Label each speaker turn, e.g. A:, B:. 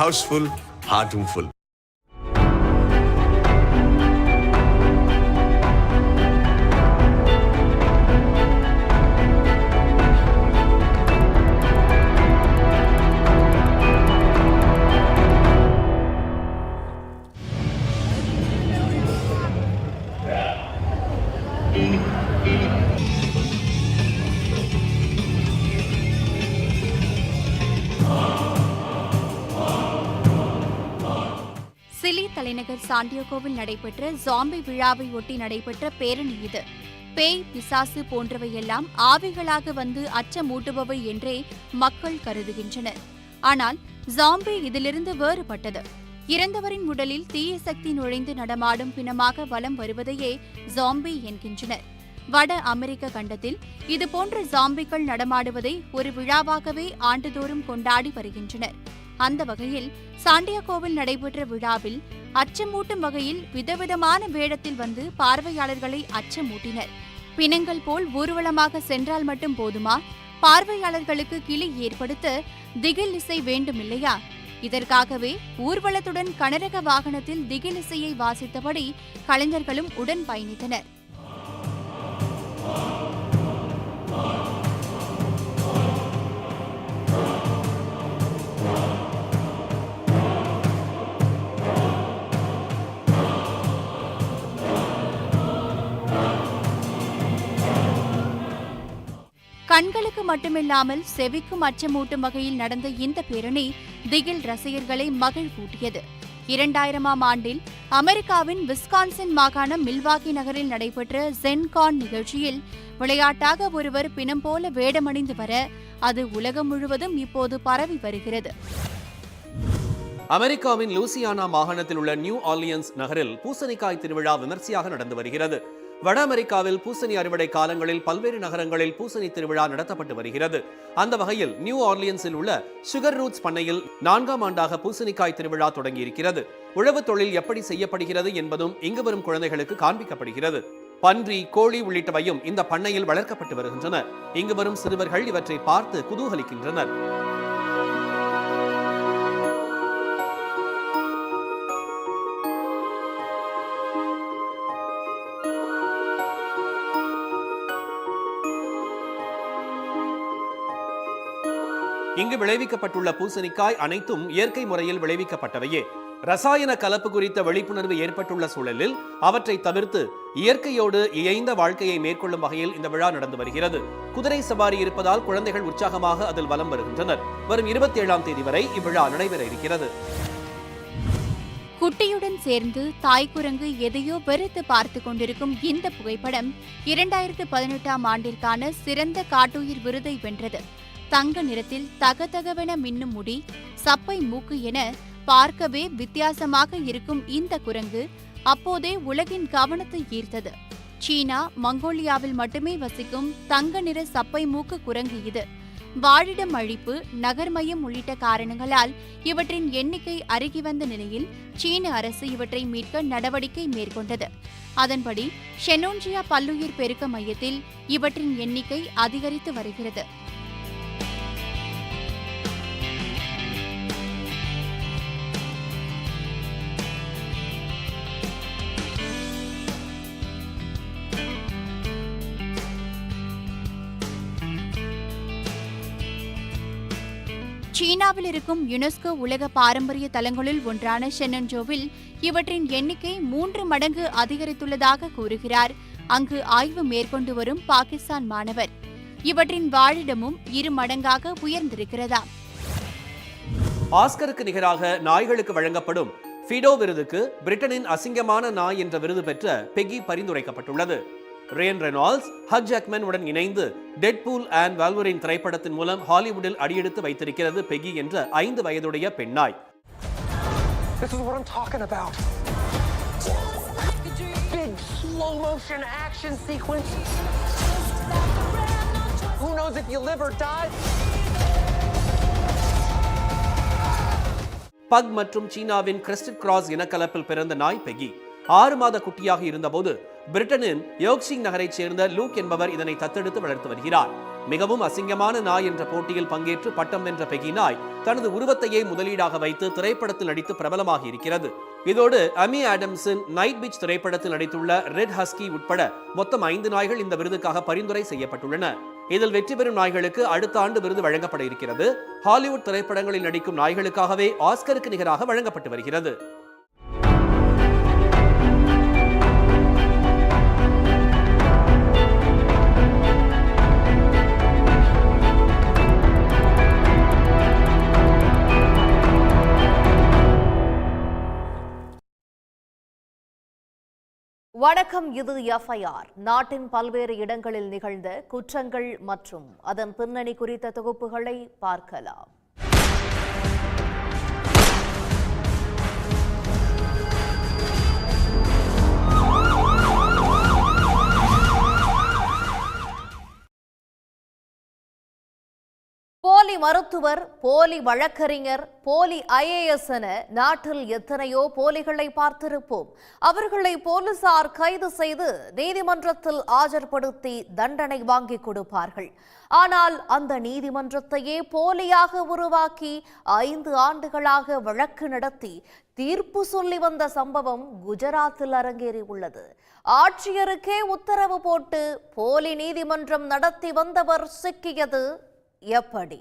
A: Housefull
B: heartful. தலைநகர் சாண்டியோகோவில் நடைபெற்ற zombie விழாவை ஒட்டி நடைபெற்ற பேரணி இது. பேய் பிசாசு போன்றவையெல்லாம் ஆவிகளாக வந்து அச்சமூட்டுபவை என்றே மக்கள் கருதுகின்றனர். ஆனால் ஜாம்பி இதிலிருந்து வேறுபட்டது. இறந்தவரின் உடலில் தீய சக்தி நுழைந்து நடமாடும் பிணமாக வலம் வருவதையே ஜாம்பி என்கின்றனர். வட அமெரிக்க கண்டத்தில் இதுபோன்ற ஜாம்பிகள் நடமாடுவதை ஒரு விழாவாகவே ஆண்டுதோறும் கொண்டாடி வருகின்றனர். அந்த வகையில் சாண்டியாகோவில் நடைபெற்ற விழாவில் அச்சமூட்டும் வகையில் விதவிதமான வேடத்தில் வந்து பார்வையாளர்களை அச்சமூட்டினர். பிணங்கள் போல் ஊர்வலமாக சென்றால் மட்டும் போதுமா? பார்வையாளர்களுக்கு கிளி ஏற்படுத்த திகில் இசை வேண்டுமில்லையா? இதற்காகவே ஊர்வலத்துடன் கனரக வாகனத்தில் திகில் இசையை வாசித்தபடி கலைஞர்களும் உடன் பயணித்தனர். கண்களுக்கு மட்டுமில்லாமல் செவிக்கும் அச்சமூட்டும் வகையில் நடந்த இந்த பேரணி திகில் ரசிகர்களை மகிழ்வூட்டியது. இரண்டாயிரமாம் ஆண்டில் அமெரிக்காவின் விஸ்கான்சின் மாகாணம் மில்வாக்கி நகரில் நடைபெற்ற ஜென்கான் நிகழ்ச்சியில் விளையாட்டாக ஒருவர் பிணம் போல வேடமணிந்து வர அது உலகம் முழுவதும் இப்போது பரவி வருகிறது.
C: அமெரிக்காவின் லூசியானா மாகாணத்தில் உள்ள நியூ ஆர்லியன்ஸ் நகரில் பூசணிக்காய் திருவிழா விமர்சையாக நடந்து வருகிறது. வட அமெரிக்காவில் பூசணி அறுவடை காலங்களில் பல்வேறு நகரங்களில் பூசணி திருவிழா நடத்தப்பட்டு வருகிறது. அந்த வகையில் நியூ ஆர்லியன்ஸில் உள்ள சுகர் ரூட்ஸ் பண்ணையில் நான்காம் ஆண்டாக பூசணிக்காய் திருவிழா தொடங்கியிருக்கிறது. உழவு தொழில் எப்படி செய்யப்படுகிறது என்பதும் இங்கு வரும் குழந்தைகளுக்கு காண்பிக்கப்படுகிறது. பன்றி கோழி உள்ளிட்டவையும் இந்த பண்ணையில் வளர்க்கப்பட்டு வருகின்றன. இங்கு வரும் சிறுவர்கள் இவற்றை பார்த்து குதூகலிக்கின்றனர். இங்கு விளைவிக்கப்பட்டுள்ள பூசணிக்காய் அனைத்தும் இயற்கை முறையில் விளைவிக்கப்பட்டவையே. ரசாயன கலப்பு குறித்த விழிப்புணர்வு ஏற்பட்டுள்ள சூழலில் அவற்றை தவிர்த்து இயற்கையோடு இயைந்த வாழ்க்கையை மேற்கொள்ளும் வகையில் இந்த விழா நடந்து வருகிறது. குதிரை சவாரி இருப்பதால் குழந்தைகள் உற்சாகமாக அதில் வலம் வருகின்றனர். வரும் இருபத்தி ஏழாம் தேதி வரை இவ்விழா நடைபெற இருக்கிறது.
B: குட்டியுடன் சேர்ந்து தாய் குரங்கு எதையோ வெறுத்து பார்த்து கொண்டிருக்கும் இந்த புகைப்படம் இரண்டாயிரத்து பதினெட்டாம் ஆண்டிற்கான சிறந்த காட்டுயிர் விருதை வென்றது. தங்க நிறத்தில் தகதகவென மின்னும் முடி சப்பை மூக்கு என பார்க்கவே வித்தியாசமாக இருக்கும் இந்த குரங்கு அப்போதே உலகின் கவனத்தை ஈர்த்தது. சீனா மங்கோலியாவில் மட்டுமே வசிக்கும் தங்க நிற சப்பை மூக்கு குரங்கு இது. வாழிடம் அழிப்பு நகர்மயம் உள்ளிட்ட காரணங்களால் இவற்றின் எண்ணிக்கை அருகி வந்த நிலையில் சீன அரசு இவற்றை மீட்க நடவடிக்கை மேற்கொண்டது. அதன்படி ஷெனோன்ஜியா பல்லுயிர் பெருக்க மையத்தில் இவற்றின் எண்ணிக்கை அதிகரித்து வருகிறது. சீனாவில் இருக்கும் யுனெஸ்கோ உலக பாரம்பரிய தலங்களில் ஒன்றான ஷென்னன்ஜோவில் இவற்றின் எண்ணிக்கை மூன்று மடங்கு அதிகரித்துள்ளதாக கூறுகிறார். அங்கு ஆய்வு மேற்கொண்டு வரும் பாகிஸ்தான் மாணவர். இவற்றின் வாழிடமும் இரு மடங்காக உயர்ந்திருக்கிறதா?
C: ஆஸ்கருக்கு நிகராக நாய்களுக்கு வழங்கப்படும் ஃபிடோ விருதுக்கு பிரிட்டனின் அசிங்கமான நாய் என்ற விருது பெற்ற பெகி பரிந்துரைக்கப்பட்டுள்ளது. ரேன் ரெனால்ட்ஸ் ஹக் ஜாக்மன் உடன் இணைந்து டெட்பூல் அண்ட் வால்வரின் திரைப்படத்தின் மூலம் ஹாலிவுட்டில் அடியெடுத்து வைத்திருக்கிறது பெகி என்ற ஐந்து வயதுடைய பெண்ணாய்.
D: Who knows if you live or die?
C: Pug மற்றும் சீனாவின் கிறிஸ்டட் கிராஸ் இனக்கலப்பில் பிறந்த நாய் பெகி ஆறு மாத குட்டியாக இருந்தபோது பிரிட்டனின் யோக்சிங் நகரைச் சேர்ந்த லூக் என்பவர் இதனை தத்தெடுத்து வளர்த்து வருகிறார். மிகவும் அசிங்கமான நாய் என்ற போட்டியில் பங்கேற்று பட்டம் வென்ற பெகி நாய் தனது உருவத்தையே முதலீடாக வைத்து திரைப்படத்தில் நடித்து பிரபலமாக இருக்கிறது. இதோடு அமி ஆடம்ஸின் நைட் பீச் திரைப்படத்தில் நடித்துள்ள ரெட் ஹஸ்கி உட்பட மொத்தம் ஐந்து நாய்கள் இந்த விருதுக்காக பரிந்துரை செய்யப்பட்டுள்ளன. இதில் வெற்றி பெறும் நாய்களுக்கு அடுத்த ஆண்டு விருது வழங்கப்பட இருக்கிறது. ஹாலிவுட் திரைப்படங்களில் நடிக்கும் நாய்களுக்காகவே ஆஸ்கருக்கு நிகராக வழங்கப்பட்டு வருகிறது.
E: வணக்கம் இது எஃப்ஐஆர். நாட்டின் பல்வேறு இடங்களில் நிகழ்ந்த குற்றங்கள் மற்றும் அதன் பின்னணி குறித்த தொகுப்புகளை பார்க்கலாம். போலி மருத்துவர் போலி வழக்கறிஞர் போலி ஐஏஎஸ் என நாட்டில் எத்தனையோ போலிகளை பார்த்திருப்போம். அவர்களை போலீசார் கைது செய்து நீதிமன்றத்தில் ஆஜர்படுத்தி தண்டனை வாங்கி கொடுப்பார்கள். ஆனால் அந்த நீதிமன்றத்தையே போலியாக உருவாக்கி ஐந்து ஆண்டுகளாக வழக்கு நடத்தி தீர்ப்பு சொல்லி வந்த சம்பவம் குஜராத்தில் அரங்கேறியுள்ளது ஆட்சியருக்கே உத்தரவு போட்டு போலி நீதிமன்றம் நடத்தி வந்தவர் சிக்கியது எப்படி?